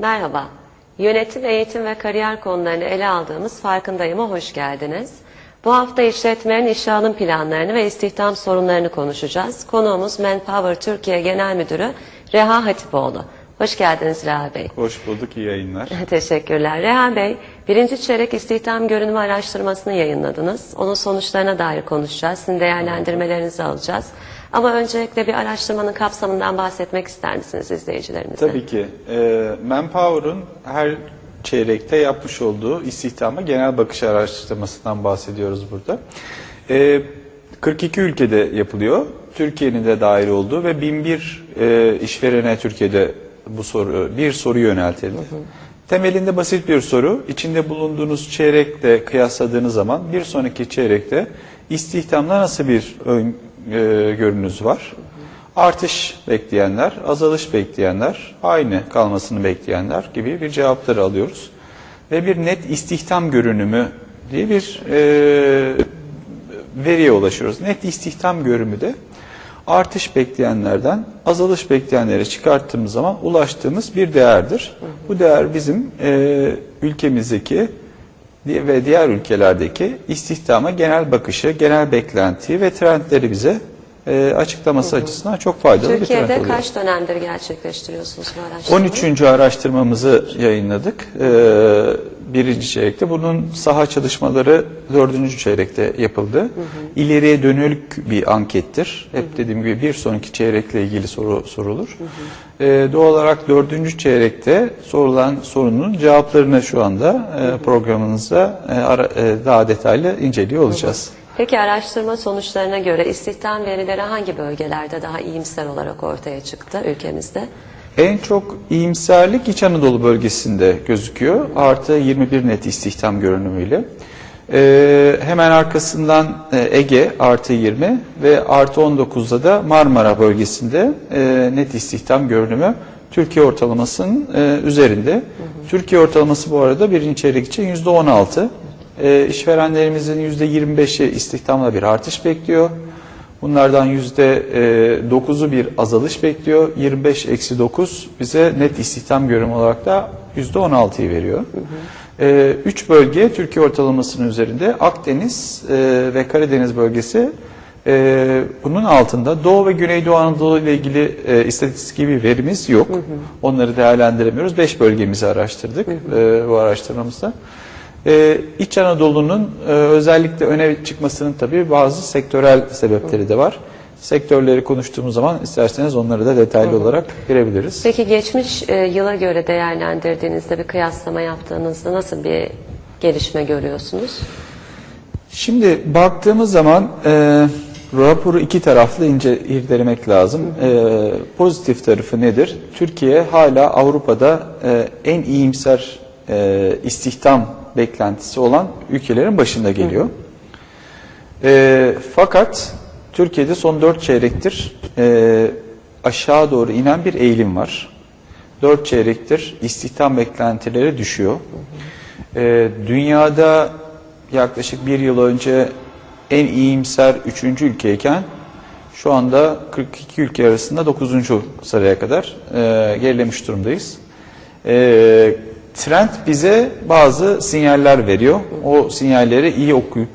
Merhaba. Yönetim, eğitim ve kariyer konularını ele aldığımız Farkındayım'a hoş geldiniz. Bu hafta işletmelerin işe alım planlarını ve istihdam sorunlarını konuşacağız. Konuğumuz Manpower Türkiye Genel Müdürü Reha Hatipoğlu. Hoş geldiniz Reha Bey. Hoş bulduk, iyi yayınlar. Teşekkürler. Reha Bey, birinci çeyrek istihdam görünümü araştırmasını yayınladınız. Onun sonuçlarına dair konuşacağız. Sizin değerlendirmelerinizi alacağız. Ama öncelikle bir araştırmanın kapsamından bahsetmek ister misiniz izleyicilerimize? Tabii ki. E, Manpower'un her çeyrekte yapmış olduğu istihdama genel bakış araştırmasından bahsediyoruz burada. E, 42 ülkede yapılıyor. Türkiye'nin de dahil olduğu ve 1001 e, işverene Türkiye'de bu soru bir soru yöneltildi. Temelinde basit bir soru. İçinde bulunduğunuz çeyrekle kıyasladığınız zaman bir sonraki çeyrekte istihdamda nasıl bir ön, e, görünüz var? Artış bekleyenler, azalış bekleyenler, aynı kalmasını bekleyenler gibi bir cevapları alıyoruz. Ve bir net istihdam görünümü diye bir e, veriye ulaşıyoruz. Net istihdam görünümü de artış bekleyenlerden azalış bekleyenlere çıkarttığımız zaman ulaştığımız bir değerdir. Bu değer bizim e, ülkemizdeki ve diğer ülkelerdeki istihdama genel bakışı, genel beklentiyi ve trendleri bize e, açıklaması açısından çok faydalı bir Türkiye'de trend oluyor. kaç dönemdir gerçekleştiriyorsunuz bu araştırmayı? 13. araştırmamızı yayınladık. Ee, birinci çeyrekte. Bunun saha çalışmaları dördüncü çeyrekte yapıldı. İleriye dönük bir ankettir. Hep dediğim gibi bir sonraki çeyrekle ilgili soru sorulur. Ee, doğal olarak dördüncü çeyrekte sorulan sorunun cevaplarını şu anda e, programımızda e, ara- e, daha detaylı inceliyor olacağız. Peki araştırma sonuçlarına göre istihdam verileri hangi bölgelerde daha iyimser olarak ortaya çıktı ülkemizde? En çok iyimserlik İç Anadolu bölgesinde gözüküyor. Artı 21 net istihdam görünümüyle. Ee, hemen arkasından e, Ege artı 20 ve artı 19'da da Marmara bölgesinde e, net istihdam görünümü Türkiye ortalamasının e, üzerinde. Türkiye ortalaması bu arada birinci çeyrek için %16. E, işverenlerimizin %25'i istihdamla bir artış bekliyor. Bunlardan %9'u bir azalış bekliyor. 25 eksi 9 bize net istihdam görünümü olarak da %16'yı veriyor. Ee, Üç bölge Türkiye ortalamasının üzerinde. Akdeniz e, ve Karadeniz bölgesi e, bunun altında. Doğu ve Güneydoğu Anadolu ile ilgili e, istatistik gibi verimiz yok. Onları değerlendiremiyoruz. Beş bölgemizi araştırdık e, bu araştırmamızda. Ee, İç Anadolu'nun e, özellikle öne çıkmasının tabii bazı sektörel sebepleri de var. Sektörleri konuştuğumuz zaman isterseniz onları da detaylı olarak girebiliriz. Peki geçmiş e, yıla göre değerlendirdiğinizde bir kıyaslama yaptığınızda nasıl bir gelişme görüyorsunuz? Şimdi baktığımız zaman e, raporu iki taraflı ince irdelemek lazım. E, pozitif tarafı nedir? Türkiye hala Avrupa'da e, en iyimser e, istihdam beklentisi olan ülkelerin başında geliyor. E, fakat Türkiye'de son dört çeyrektir e, aşağı doğru inen bir eğilim var. Dört çeyrektir istihdam beklentileri düşüyor. E, dünyada yaklaşık bir yıl önce en iyimser üçüncü ülkeyken şu anda 42 ülke arasında 9. sıraya kadar e, gerilemiş durumdayız. E, trend bize bazı sinyaller veriyor. O sinyalleri iyi okuyup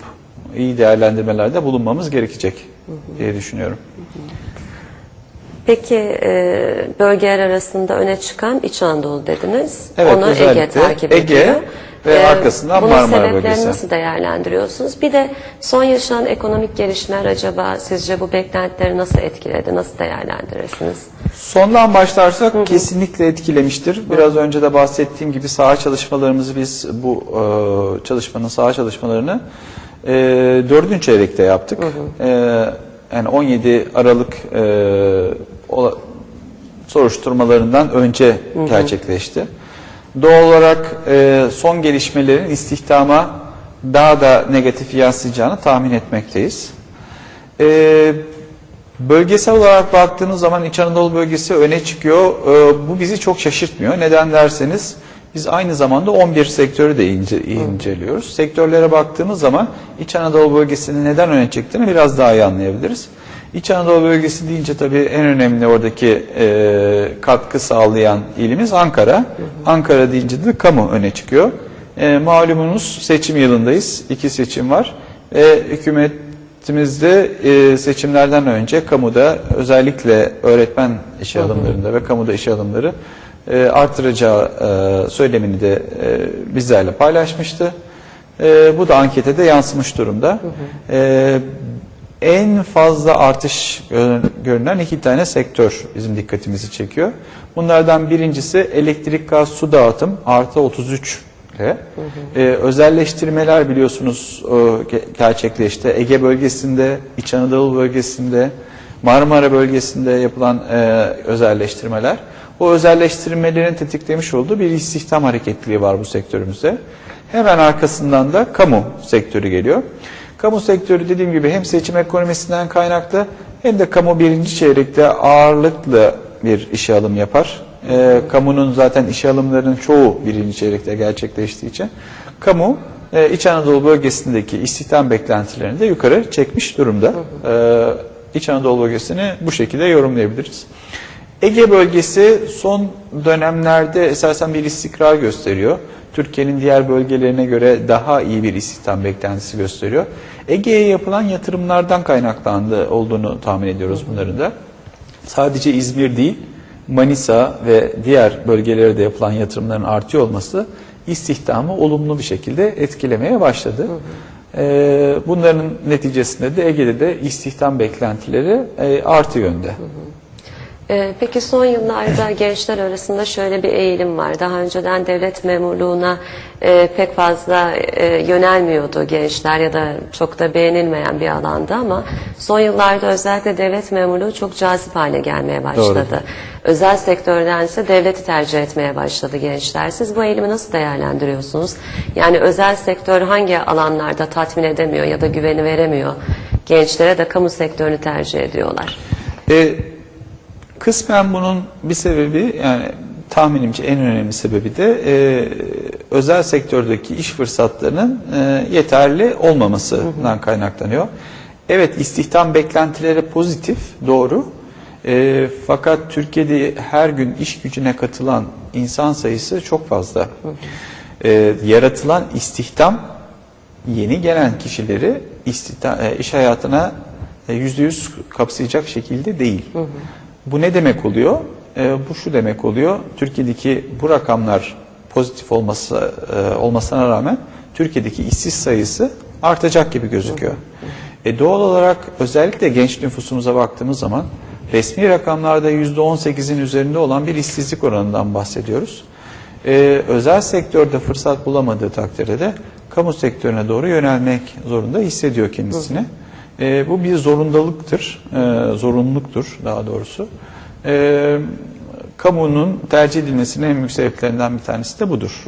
iyi değerlendirmelerde bulunmamız gerekecek diye düşünüyorum. Peki e, bölgeler arasında öne çıkan İç Anadolu dediniz. Evet, Onu Ege takip Ege ediyor. Ve E, arkasından bunun Marmara bölgesi. nasıl değerlendiriyorsunuz? Bir de son yaşanan ekonomik gelişmeler acaba sizce bu beklentileri nasıl etkiledi? Nasıl değerlendirirsiniz? Sondan başlarsak kesinlikle etkilemiştir. Biraz önce de bahsettiğim gibi saha çalışmalarımızı biz bu e, çalışmanın saha çalışmalarını e, dördüncü çeyrekte yaptık. E, yani 17 Aralık e, ola- soruşturmalarından önce gerçekleşti. Doğal olarak e, son gelişmelerin istihdama daha da negatif yansıyacağını tahmin etmekteyiz. E, bölgesel olarak baktığınız zaman İç Anadolu bölgesi öne çıkıyor. E, bu bizi çok şaşırtmıyor. Neden derseniz biz aynı zamanda 11 sektörü de ince, inceliyoruz. Sektörlere baktığımız zaman İç Anadolu bölgesinin neden öne çıktığını biraz daha iyi anlayabiliriz. İç Anadolu bölgesi deyince tabii en önemli oradaki e, katkı sağlayan ilimiz Ankara. Ankara deyince de kamu öne çıkıyor. E, malumunuz seçim yılındayız. İki seçim var. E, hükümetimizde e, seçimlerden önce kamuda özellikle öğretmen işe alımlarında ve kamuda işe alımları e, artıracağı e, söylemini de e, bizlerle paylaşmıştı. E, bu da ankete de yansımış durumda. E, en fazla artış gö- görünen iki tane sektör bizim dikkatimizi çekiyor. Bunlardan birincisi elektrik, gaz, su dağıtım artı 33 ile. Ee, özelleştirmeler biliyorsunuz ge- gerçekleşti. Ege bölgesinde, İç Anadolu bölgesinde, Marmara bölgesinde yapılan e, özelleştirmeler. O özelleştirmelerin tetiklemiş olduğu bir istihdam hareketliliği var bu sektörümüzde. Hemen arkasından da kamu sektörü geliyor. Kamu sektörü dediğim gibi hem seçim ekonomisinden kaynaklı hem de kamu birinci çeyrekte ağırlıklı bir işe alım yapar. Ee, kamunun zaten işe alımlarının çoğu birinci çeyrekte gerçekleştiği için kamu e, İç Anadolu bölgesindeki istihdam beklentilerini de yukarı çekmiş durumda. Ee, İç Anadolu bölgesini bu şekilde yorumlayabiliriz. Ege bölgesi son dönemlerde esasen bir istikrar gösteriyor. Türkiye'nin diğer bölgelerine göre daha iyi bir istihdam beklentisi gösteriyor. Ege'ye yapılan yatırımlardan kaynaklandı olduğunu tahmin ediyoruz bunların da. Sadece İzmir değil, Manisa ve diğer bölgelere de yapılan yatırımların artıyor olması istihdamı olumlu bir şekilde etkilemeye başladı. Ee, Bunların neticesinde de Ege'de de istihdam beklentileri e, artı yönde. Ee, Peki son yıllarda gençler arasında şöyle bir eğilim var. Daha önceden devlet memurluğuna e, pek fazla e, yönelmiyordu gençler ya da çok da beğenilmeyen bir alanda ama son yıllarda özellikle devlet memurluğu çok cazip hale gelmeye başladı. Özel sektördense devleti tercih etmeye başladı gençler. Siz bu eğilimi nasıl değerlendiriyorsunuz? Yani özel sektör hangi alanlarda tatmin edemiyor ya da güveni veremiyor gençlere de kamu sektörünü tercih ediyorlar? E, kısmen bunun bir sebebi yani tahminimce en önemli sebebi de e, özel sektördeki iş fırsatlarının e, yeterli olmamasından kaynaklanıyor. Evet istihdam beklentileri pozitif doğru. E, fakat Türkiye'de her gün iş gücüne katılan insan sayısı çok fazla. E, yaratılan istihdam yeni gelen kişileri istihdam, e, iş hayatına e, yüzde yüz kapsayacak şekilde değil. Bu ne demek oluyor? E, bu şu demek oluyor. Türkiye'deki bu rakamlar pozitif olması e, olmasına rağmen Türkiye'deki işsiz sayısı artacak gibi gözüküyor. E, doğal olarak özellikle genç nüfusumuza baktığımız zaman resmi rakamlarda yüzde 18'in üzerinde olan bir işsizlik oranından bahsediyoruz. Ee, özel sektörde fırsat bulamadığı takdirde de kamu sektörüne doğru yönelmek zorunda hissediyor kendisini. Ee, bu bir zorundalıktır, ee, zorunluluktur daha doğrusu. Ee, kamunun tercih edilmesinin en büyük sebeplerinden bir tanesi de budur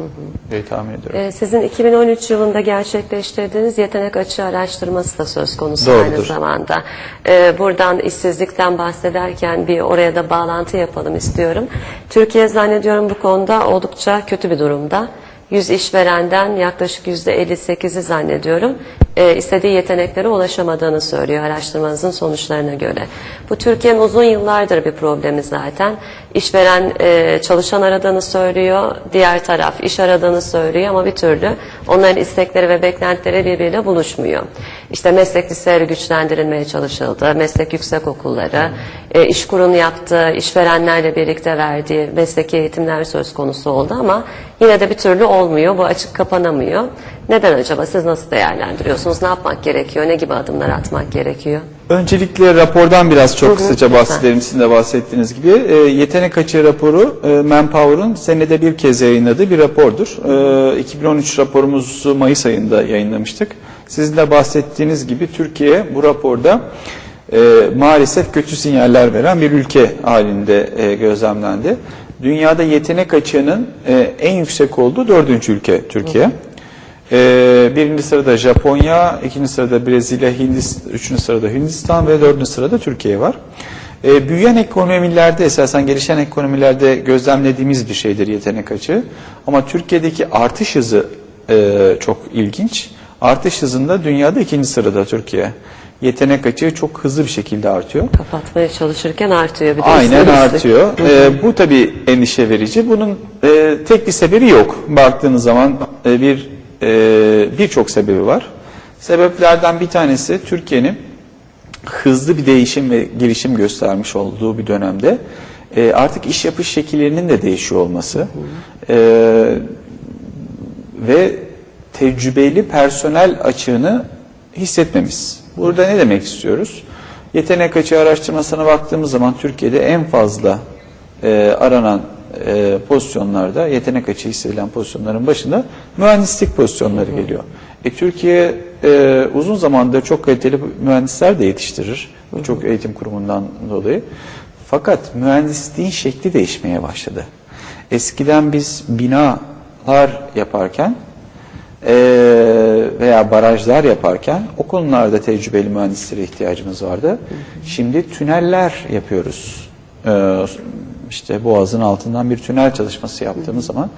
diye tahmin ediyorum. Ee, Sizin 2013 yılında gerçekleştirdiğiniz yetenek açığı araştırması da söz konusu aynı Doğrudur. zamanda. Ee, Buradan işsizlikten bahsederken bir oraya da bağlantı yapalım istiyorum. Türkiye zannediyorum bu konuda oldukça kötü bir durumda. 100 işverenden yaklaşık %58'i zannediyorum e, istediği yeteneklere ulaşamadığını söylüyor araştırmanızın sonuçlarına göre. Bu Türkiye'nin uzun yıllardır bir problemi zaten. İşveren e, çalışan aradığını söylüyor, diğer taraf iş aradığını söylüyor ama bir türlü onların istekleri ve beklentileri birbiriyle buluşmuyor. İşte meslek liseleri güçlendirilmeye çalışıldı, meslek yüksek okulları, e, iş kurunu yaptığı, işverenlerle birlikte verdiği mesleki eğitimler söz konusu oldu ama yine de bir türlü olmuyor, bu açık kapanamıyor. Neden acaba? Siz nasıl değerlendiriyorsunuz? Ne yapmak gerekiyor? Ne gibi adımlar atmak gerekiyor? Öncelikle rapordan biraz çok Hı hı, kısaca bahsedelim sizin de bahsettiğiniz gibi. E, yetenek açığı raporu e, Manpower'ın senede bir kez yayınladığı bir rapordur. E, 2013 raporumuzu Mayıs ayında yayınlamıştık. Sizin de bahsettiğiniz gibi Türkiye bu raporda e, maalesef kötü sinyaller veren bir ülke halinde e, gözlemlendi. Dünyada yetenek açığının e, en yüksek olduğu dördüncü ülke Türkiye. Ee, birinci sırada Japonya, ikinci sırada Brezilya, Hindistan, üçüncü sırada Hindistan ve dördüncü sırada Türkiye var. Ee, büyüyen ekonomilerde, esasen gelişen ekonomilerde gözlemlediğimiz bir şeydir yetenek açığı. Ama Türkiye'deki artış hızı e, çok ilginç. Artış hızında dünyada ikinci sırada Türkiye. yetenek açığı çok hızlı bir şekilde artıyor. Kapatmaya çalışırken artıyor bir de Aynen artıyor. Ee, bu tabii endişe verici. Bunun e, tek bir sebebi yok. Baktığınız zaman e, bir e, birçok sebebi var. Sebeplerden bir tanesi Türkiye'nin hızlı bir değişim ve gelişim göstermiş olduğu bir dönemde e, artık iş yapış şekillerinin de değişiyor olması E, ve tecrübeli personel açığını hissetmemiz. Burada ne demek istiyoruz? Yetenek açığı araştırmasına baktığımız zaman Türkiye'de en fazla e, aranan e, pozisyonlarda, yetenek açığı hissedilen pozisyonların başında mühendislik pozisyonları geliyor. E, Türkiye e, uzun zamandır çok kaliteli mühendisler de yetiştirir. Birçok eğitim kurumundan dolayı. Fakat mühendisliğin şekli değişmeye başladı. Eskiden biz binalar yaparken eee, veya barajlar yaparken o konularda tecrübeli mühendislere ihtiyacımız vardı. Şimdi tüneller yapıyoruz. Eee, işte Boğaz'ın altından bir tünel çalışması yaptığımız zaman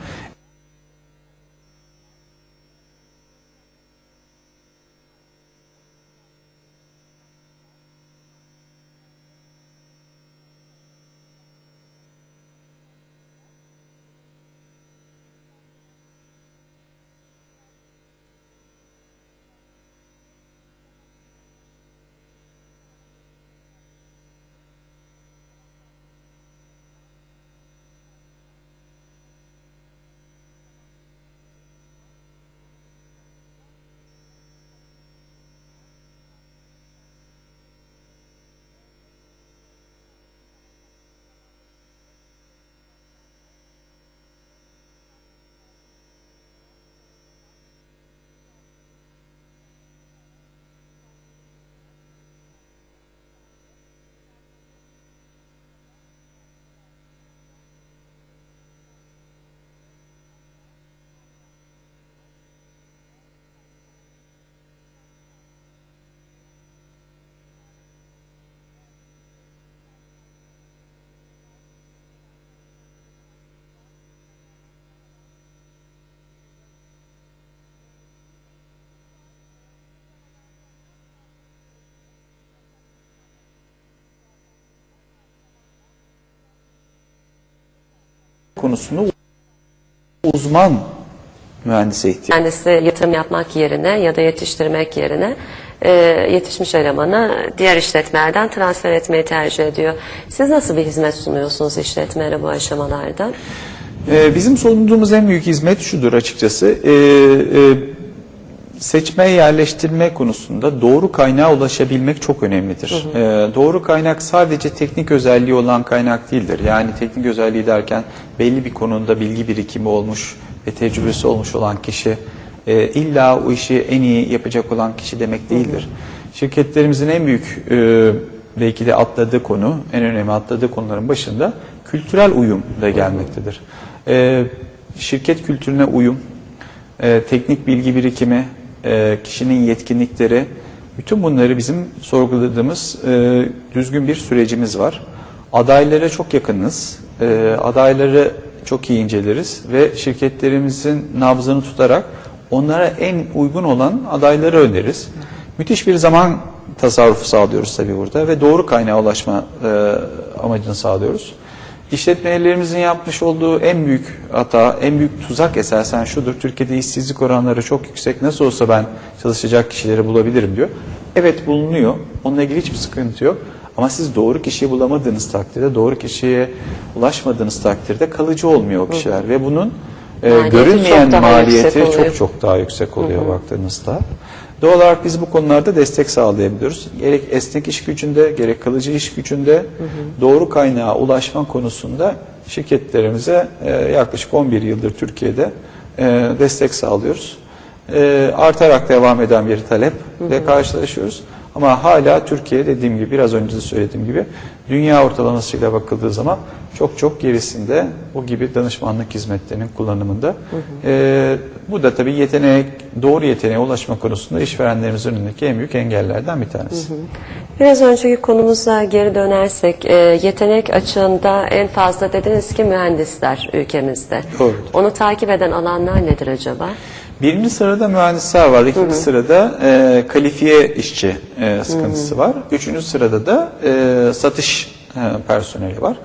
konusunda uzman mühendise ihtiyaç Kendisi yatırım yapmak yerine ya da yetiştirmek yerine e, yetişmiş elemanı diğer işletmelerden transfer etmeyi tercih ediyor. Siz nasıl bir hizmet sunuyorsunuz işletmelere bu aşamalarda? Ee, Bizim sunduğumuz en büyük hizmet şudur açıkçası. Ee, e, seçme yerleştirme konusunda doğru kaynağa ulaşabilmek çok önemlidir. Ee, doğru kaynak sadece teknik özelliği olan kaynak değildir. Yani teknik özelliği derken belli bir konuda bilgi birikimi olmuş ve tecrübesi olmuş olan kişi e, illa o işi en iyi yapacak olan kişi demek değildir. Şirketlerimizin en büyük e, belki de atladığı konu, en önemli atladığı konuların başında kültürel uyum da gelmektedir. E, şirket kültürüne uyum, e, teknik bilgi birikimi, e, kişinin yetkinlikleri, bütün bunları bizim sorguladığımız e, düzgün bir sürecimiz var. Adaylara çok yakınız, e, adayları çok iyi inceleriz ve şirketlerimizin nabzını tutarak onlara en uygun olan adayları öneririz. Müthiş bir zaman tasarrufu sağlıyoruz tabii burada ve doğru kaynağa ulaşma e, amacını sağlıyoruz. İşletmelerimizin yapmış olduğu en büyük hata, en büyük tuzak esasen şudur. Türkiye'de işsizlik oranları çok yüksek. Nasıl olsa ben çalışacak kişileri bulabilirim diyor. Evet bulunuyor. Onunla ilgili hiçbir sıkıntı yok. Ama siz doğru kişiyi bulamadığınız takdirde, doğru kişiye ulaşmadığınız takdirde kalıcı olmuyor o kişiler. Ve bunun e, Maliyeti görünmeyen çok maliyeti çok çok daha yüksek oluyor baktığınızda. Doğal olarak biz bu konularda destek sağlayabiliyoruz. Gerek esnek iş gücünde, gerek kalıcı iş gücünde doğru kaynağa ulaşma konusunda şirketlerimize e, yaklaşık 11 yıldır Türkiye'de e, destek sağlıyoruz. E, artarak devam eden bir taleple karşılaşıyoruz. Ama hala Türkiye dediğim gibi biraz önce de söylediğim gibi dünya ortalamasıyla bakıldığı zaman çok çok gerisinde bu gibi danışmanlık hizmetlerinin kullanımında. Ee, bu da tabii yetenek, doğru yeteneğe ulaşma konusunda işverenlerimizin önündeki en büyük engellerden bir tanesi. Biraz önceki konumuza geri dönersek e, yetenek açığında en fazla dediniz ki mühendisler ülkemizde. Doğru. Onu takip eden alanlar nedir acaba? Birinci sırada mühendisler var, ikinci sırada e, kalifiye işçi e, sıkıntısı var. Üçüncü sırada da e, satış e, personeli var.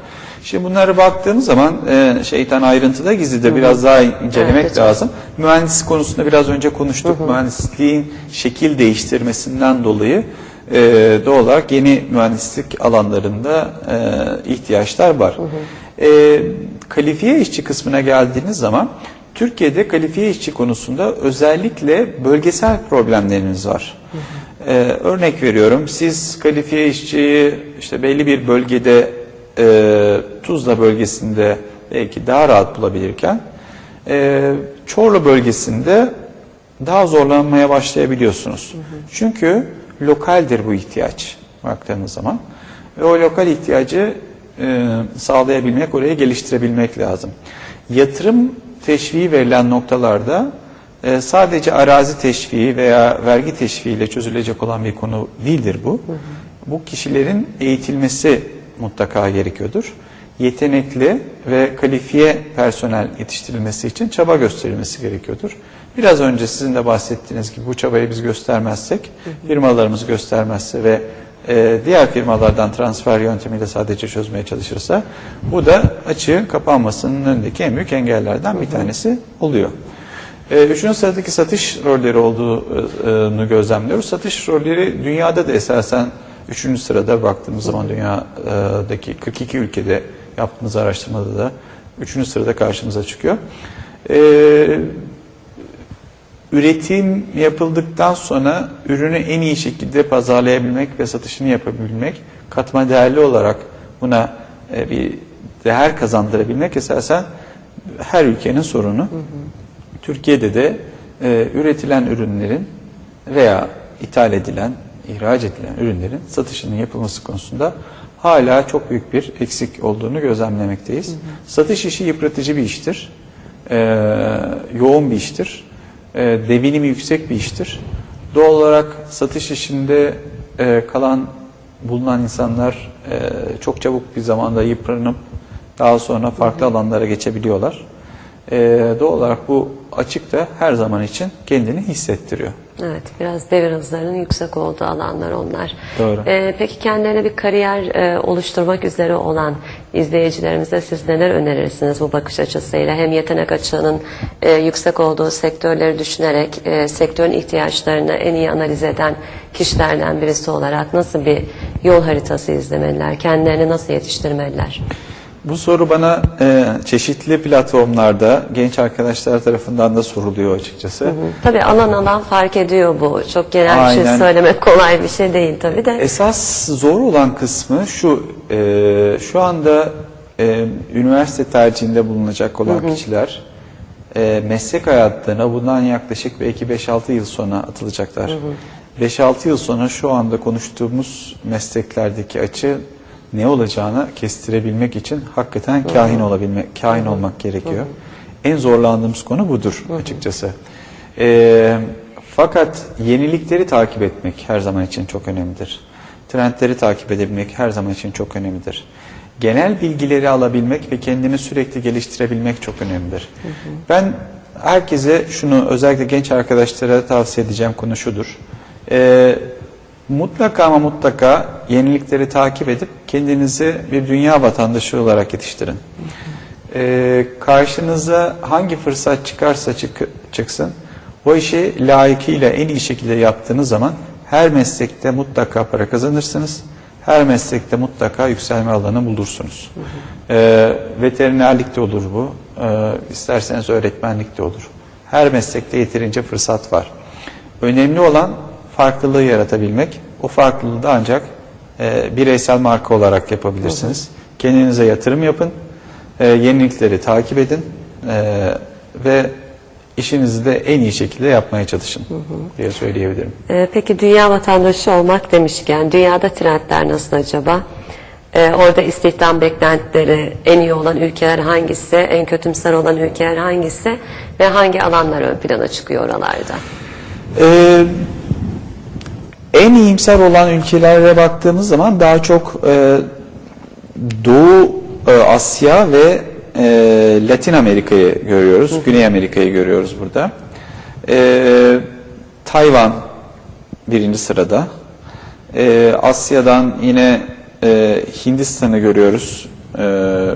Şimdi bunlara baktığımız zaman e, şeytan ayrıntıda gizlidir. Biraz daha incelemek Evet. lazım. Mühendis konusunda biraz önce konuştuk. Mühendisliğin şekil değiştirmesinden dolayı e, doğal olarak yeni mühendislik alanlarında e, ihtiyaçlar var. E, kalifiye işçi kısmına geldiğiniz zaman Türkiye'de kalifiye işçi konusunda özellikle bölgesel problemleriniz var. Ee, örnek veriyorum, siz kalifiye işçiyi işte belli bir bölgede e, Tuzla bölgesinde belki daha rahat bulabilirken e, Çorlu bölgesinde daha zorlanmaya başlayabiliyorsunuz. Çünkü lokaldir bu ihtiyaç baktığınız zaman. Ve o lokal ihtiyacı e, sağlayabilmek, orayı geliştirebilmek lazım. Yatırım teşviği verilen noktalarda e, sadece arazi teşviği veya vergi teşviğiyle çözülecek olan bir konu değildir bu. Bu kişilerin eğitilmesi mutlaka gerekiyordur. Yetenekli ve kalifiye personel yetiştirilmesi için çaba gösterilmesi gerekiyordur. Biraz önce sizin de bahsettiğiniz gibi bu çabayı biz göstermezsek, firmalarımız göstermezse ve e, diğer firmalardan transfer yöntemiyle sadece çözmeye çalışırsa bu da açığın kapanmasının önündeki en büyük engellerden bir tanesi oluyor. E, üçüncü sıradaki satış rolleri olduğunu gözlemliyoruz. Satış rolleri dünyada da esasen üçüncü sırada baktığımız zaman dünyadaki 42 ülkede yaptığımız araştırmada da üçüncü sırada karşımıza çıkıyor. E, üretim yapıldıktan sonra ürünü en iyi şekilde pazarlayabilmek ve satışını yapabilmek, katma değerli olarak buna e, bir değer kazandırabilmek esasen her ülkenin sorunu. Türkiye'de de e, üretilen ürünlerin veya ithal edilen, ihraç edilen ürünlerin satışının yapılması konusunda hala çok büyük bir eksik olduğunu gözlemlemekteyiz. Satış işi yıpratıcı bir iştir. E, yoğun bir iştir. E, devinimi yüksek bir iştir. Doğal olarak satış işinde e, kalan bulunan insanlar e, çok çabuk bir zamanda yıpranıp daha sonra farklı alanlara geçebiliyorlar. E, doğal olarak bu açık da her zaman için kendini hissettiriyor. Evet, biraz devir hızlarının yüksek olduğu alanlar onlar. Doğru. Ee, peki kendilerine bir kariyer e, oluşturmak üzere olan izleyicilerimize siz neler önerirsiniz bu bakış açısıyla? Hem yetenek açığının e, yüksek olduğu sektörleri düşünerek e, sektörün ihtiyaçlarını en iyi analiz eden kişilerden birisi olarak nasıl bir yol haritası izlemeliler? Kendilerini nasıl yetiştirmeliler? Bu soru bana e, çeşitli platformlarda genç arkadaşlar tarafından da soruluyor açıkçası. Tabii alan alan fark ediyor bu. Çok genel bir şey Aynen. söylemek kolay bir şey değil tabii de. Esas zor olan kısmı şu, e, şu anda e, üniversite tercihinde bulunacak olan kişiler e, meslek hayatlarına bundan yaklaşık belki 5-6 yıl sonra atılacaklar. 5-6 yıl sonra şu anda konuştuğumuz mesleklerdeki açı ne olacağını kestirebilmek için hakikaten kahin olabilmek, kahin olmak gerekiyor. En zorlandığımız konu budur açıkçası. E, fakat yenilikleri takip etmek her zaman için çok önemlidir. Trendleri takip edebilmek her zaman için çok önemlidir. Genel bilgileri alabilmek ve kendini sürekli geliştirebilmek çok önemlidir. Ben herkese şunu özellikle genç arkadaşlara tavsiye edeceğim konu şudur. Ee, mutlaka ama mutlaka yenilikleri takip edip kendinizi bir dünya vatandaşı olarak yetiştirin. Ee, karşınıza hangi fırsat çıkarsa çık- çıksın o işi layıkıyla en iyi şekilde yaptığınız zaman her meslekte mutlaka para kazanırsınız. Her meslekte mutlaka yükselme alanı bulursunuz. Ee, veterinerlik de olur bu. Ee, isterseniz öğretmenlik de olur. Her meslekte yeterince fırsat var. Önemli olan farklılığı yaratabilmek. O farklılığı da ancak e, bireysel marka olarak yapabilirsiniz. Kendinize yatırım yapın. E, yenilikleri takip edin. E, ve işinizi de en iyi şekilde yapmaya çalışın diye söyleyebilirim. Ee, peki dünya vatandaşı olmak demişken dünyada trendler nasıl acaba? Ee, orada istihdam beklentileri en iyi olan ülkeler hangisi, en kötümser olan ülkeler hangisi ve hangi alanlar ön plana çıkıyor oralarda? Ee, en iyimser olan ülkelere baktığımız zaman daha çok e, Doğu e, Asya ve e, Latin Amerika'yı görüyoruz. Güney Amerika'yı görüyoruz burada. Ee, Tayvan birinci sırada. Ee, Asya'dan yine e, Hindistan'ı görüyoruz. Ee,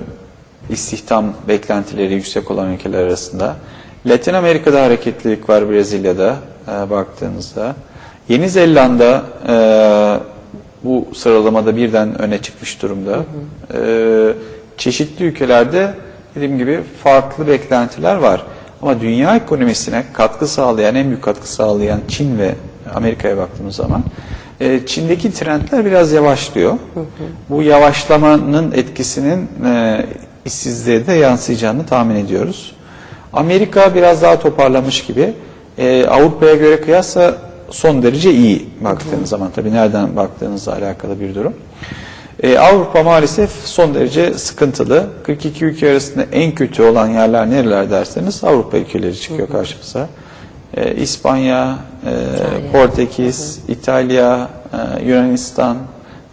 istihdam beklentileri yüksek olan ülkeler arasında. Latin Amerika'da hareketlilik var Brezilya'da e, baktığınızda. Yeni Zelanda e, bu sıralamada birden öne çıkmış durumda. Ee, çeşitli ülkelerde dediğim gibi farklı beklentiler var. Ama dünya ekonomisine katkı sağlayan, en büyük katkı sağlayan Çin ve Amerika'ya baktığımız zaman e, Çin'deki trendler biraz yavaşlıyor. Bu yavaşlamanın etkisinin e, işsizliğe de yansıyacağını tahmin ediyoruz. Amerika biraz daha toparlamış gibi. E, Avrupa'ya göre kıyasla son derece iyi baktığınız zaman tabii nereden baktığınızla alakalı bir durum. E, Avrupa maalesef son derece sıkıntılı. 42 ülke arasında en kötü olan yerler nereler derseniz Avrupa ülkeleri çıkıyor karşımıza. E, İspanya, e, Portekiz, İtalya, e, Yunanistan,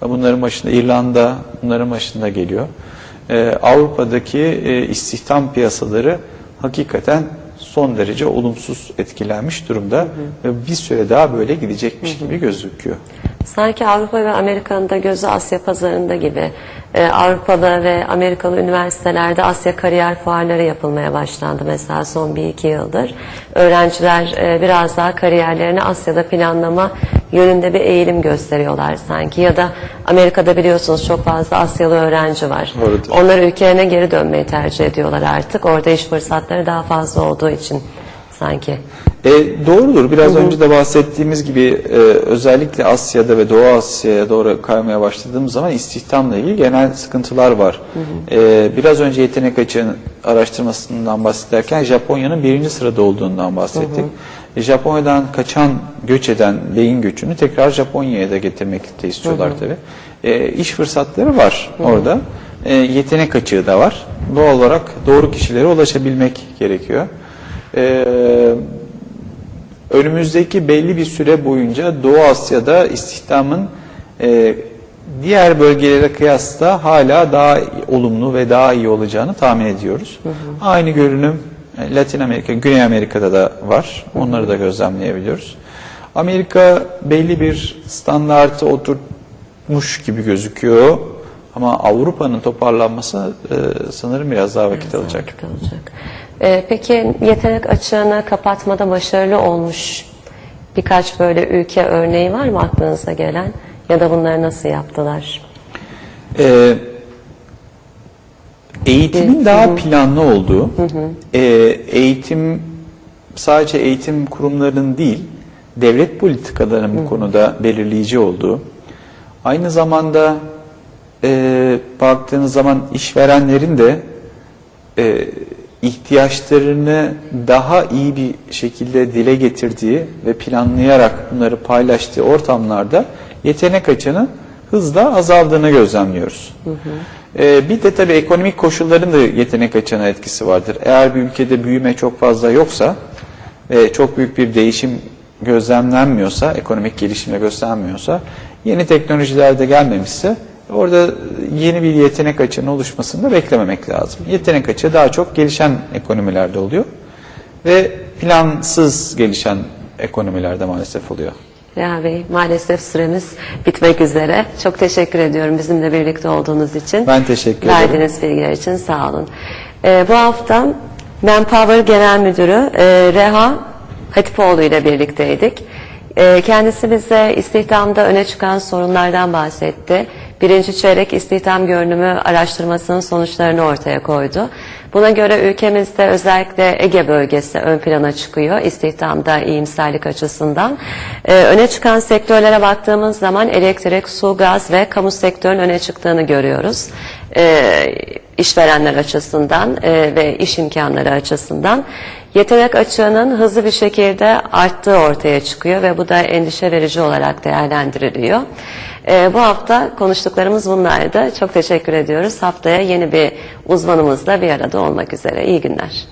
bunların başında İrlanda, bunların başında geliyor. E, Avrupa'daki e, istihdam piyasaları hakikaten son derece olumsuz etkilenmiş durumda ve bir süre daha böyle gidecekmiş gibi gözüküyor. Sanki Avrupa ve Amerika'nın da gözü Asya pazarında gibi. Ee, Avrupalı ve Amerikalı üniversitelerde Asya kariyer fuarları yapılmaya başlandı mesela son bir iki yıldır. Öğrenciler e, biraz daha kariyerlerini Asya'da planlama yönünde bir eğilim gösteriyorlar sanki. Ya da Amerika'da biliyorsunuz çok fazla Asyalı öğrenci var. Doğrudur. Onlar ülkelerine geri dönmeyi tercih ediyorlar artık. Orada iş fırsatları daha fazla olduğu için sanki. E, doğrudur. Biraz önce de bahsettiğimiz gibi e, özellikle Asya'da ve Doğu Asya'ya doğru kaymaya başladığımız zaman istihdamla ilgili genel sıkıntılar var. E, biraz önce yetenek açığının araştırmasından bahsederken Japonya'nın birinci sırada olduğundan bahsettik. E, Japonya'dan kaçan, göç eden beyin göçünü tekrar Japonya'ya da getirmek de istiyorlar tabii. E, iş fırsatları var orada. E, yetenek açığı da var. Doğal olarak doğru kişilere ulaşabilmek gerekiyor. E, önümüzdeki belli bir süre boyunca Doğu Asya'da istihdamın e, diğer bölgelere kıyasla hala daha olumlu ve daha iyi olacağını tahmin ediyoruz. Aynı görünüm e, Latin Amerika, Güney Amerika'da da var. Onları da gözlemleyebiliyoruz. Amerika belli bir standartı oturtmuş gibi gözüküyor. Ama Avrupa'nın toparlanması e, sanırım biraz daha vakit alacak. Vakit alacak. Ee, peki yetenek açığını kapatmada başarılı olmuş birkaç böyle ülke örneği var mı aklınıza gelen? Ya da bunları nasıl yaptılar? Ee, eğitimin daha planlı olduğu, e, eğitim sadece eğitim kurumlarının değil, devlet politikalarının bu konuda belirleyici olduğu, aynı zamanda e, baktığınız zaman işverenlerin de e, ihtiyaçlarını daha iyi bir şekilde dile getirdiği ve planlayarak bunları paylaştığı ortamlarda yetenek açığının hızla azaldığını gözlemliyoruz. Ee, bir de tabii ekonomik koşulların da yetenek açığına etkisi vardır. Eğer bir ülkede büyüme çok fazla yoksa ve çok büyük bir değişim gözlemlenmiyorsa, ekonomik gelişimde göstermiyorsa, yeni teknolojiler de gelmemişse orada yeni bir yetenek açığının oluşmasını da beklememek lazım. Yetenek açığı daha çok gelişen ekonomilerde oluyor ve plansız gelişen ekonomilerde maalesef oluyor. Reha Bey maalesef süremiz bitmek üzere. Çok teşekkür ediyorum bizimle birlikte olduğunuz için. Ben teşekkür ederim. Verdiğiniz bilgiler için sağ olun. Ee, bu hafta Manpower Genel Müdürü e, Reha Hatipoğlu ile birlikteydik. E, kendisi bize istihdamda öne çıkan sorunlardan bahsetti. Birinci çeyrek istihdam görünümü araştırmasının sonuçlarını ortaya koydu. Buna göre ülkemizde özellikle Ege bölgesi ön plana çıkıyor istihdamda iyimserlik açısından. Ee, öne çıkan sektörlere baktığımız zaman elektrik, su, gaz ve kamu sektörünün öne çıktığını görüyoruz. Ee, işverenler açısından e, ve iş imkanları açısından. Yetenek açığının hızlı bir şekilde arttığı ortaya çıkıyor ve bu da endişe verici olarak değerlendiriliyor. Ee, bu hafta konuştuklarımız bunlardı. Çok teşekkür ediyoruz. Haftaya yeni bir uzmanımızla bir arada olmak üzere. İyi günler.